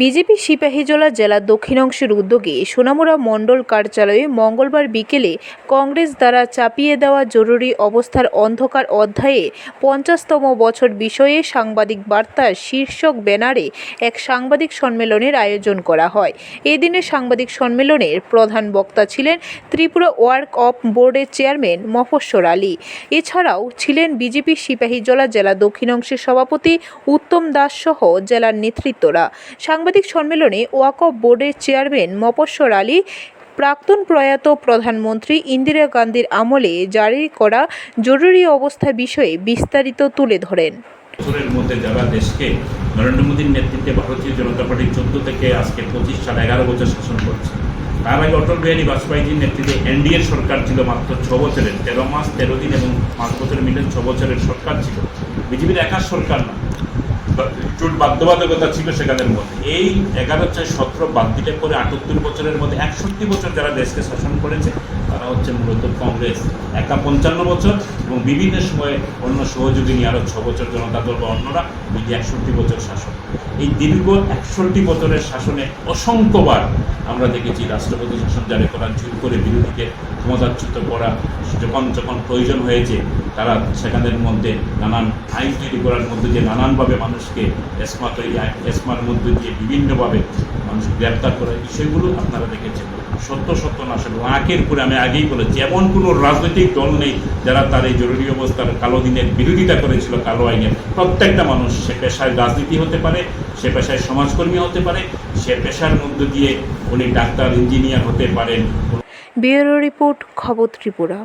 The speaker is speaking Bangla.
বিজেপি সিপাহীজলা জেলা দক্ষিণাংশের উদ্যোগে সোনামুড়া মণ্ডল কার্যালয়ে মঙ্গলবার বিকেলে কংগ্রেস দ্বারা চাপিয়ে দেওয়া জরুরি অবস্থার অন্ধকার অধ্যায়ে পঞ্চাশতম বছর বিষয়ে সাংবাদিক বার্তা শীর্ষক ব্যানারে এক সাংবাদিক সম্মেলনের আয়োজন করা হয়। এদিনে সাংবাদিক সম্মেলনের প্রধান বক্তা ছিলেন ত্রিপুরা ওয়ার্ক অফ বোর্ডের চেয়ারম্যান মফস্বর আলী। এছাড়াও ছিলেন বিজেপি সিপাহীজলা জেলা দক্ষিণাংশের সভাপতি উত্তম দাস সহ জেলার নেতৃত্বরা। সম্মেলনে ওয়াকফ বোর্ডের চেয়ারম্যান মফস্বর আলী, প্রাক্তন প্রয়াত প্রধানমন্ত্রী ইন্দিরা গান্ধীর আমলে জারি করা জরুরি অবস্থা বিষয়ে বিস্তারিত তুলে ধরেন। বছরের মধ্যে যারা দেশকে নরেন্দ্র মোদীর নেতৃত্বে ভারতীয় জনতা পার্টি চোদ্দ থেকে আজকে পঁচিশ সাল এগারো বছর শাসন করছে, তার আগে অটল বিহারী বাজপেয়ীজির নেতৃত্বে এনডিএ সরকার ছিল মাত্র ছ বছরের, তেরো মাস, তেরো দিন এবং পাঁচ বছর মিলে ছ বছরের সরকার ছিল। বিজেপির একা সরকার না। জোট বাধ্যবাধকতা ছিল সেখানের মধ্যে। এই এগারো ছয় সতেরো বাদ দিলে পরে আটাত্তর বছরের মধ্যে একষট্টি বছর যারা দেশকে শাসন করেছে, তারা হচ্ছে মূলত কংগ্রেস। একা পঞ্চান্ন বছর এবং বিভিন্ন সময়ে অন্য সহযোগী নিয়ে আরও ছ বছর জনতা দল বা অন্যরা মিলি একষট্টি বছর শাসন। এই দীর্ঘ একষট্টি বছরের শাসনে অসংখ্যবার আমরা দেখেছি রাষ্ট্রপতি শাসন জারি করা জোর করে বিরোধীকে ক্ষমতাচ্যুত করা, যখন যখন প্রয়োজন হয়েছে তারা সেখানের মধ্যে নানান আইন তৈরি করার মধ্যে দিয়ে নানানভাবে মানুষকে এসমা তৈরি এসমার মধ্যে দিয়ে বিভিন্নভাবে মানুষ গ্রেপ্তার করে বিষয়গুলো আপনারা দেখেছেন। সত্য সত্য না আসলে লাখের করে আমি আগেই বলেছি। এমন কোনো রাজনৈতিক দল নেই যারা তার এই জরুরি অবস্থার কালো দিনের বিরোধিতা করেছিল কালো আইনের। প্রত্যেকটা মানুষ সে পেশায় রাজনীতি হতে পারে, সে পেশায় সমাজকর্মী হতে পারে, সে পেশার মধ্য দিয়ে উনি ডাক্তার, ইঞ্জিনিয়ার হতে পারেন। ব্যুরো রিপোর্ট, খবর ত্রিপুরা।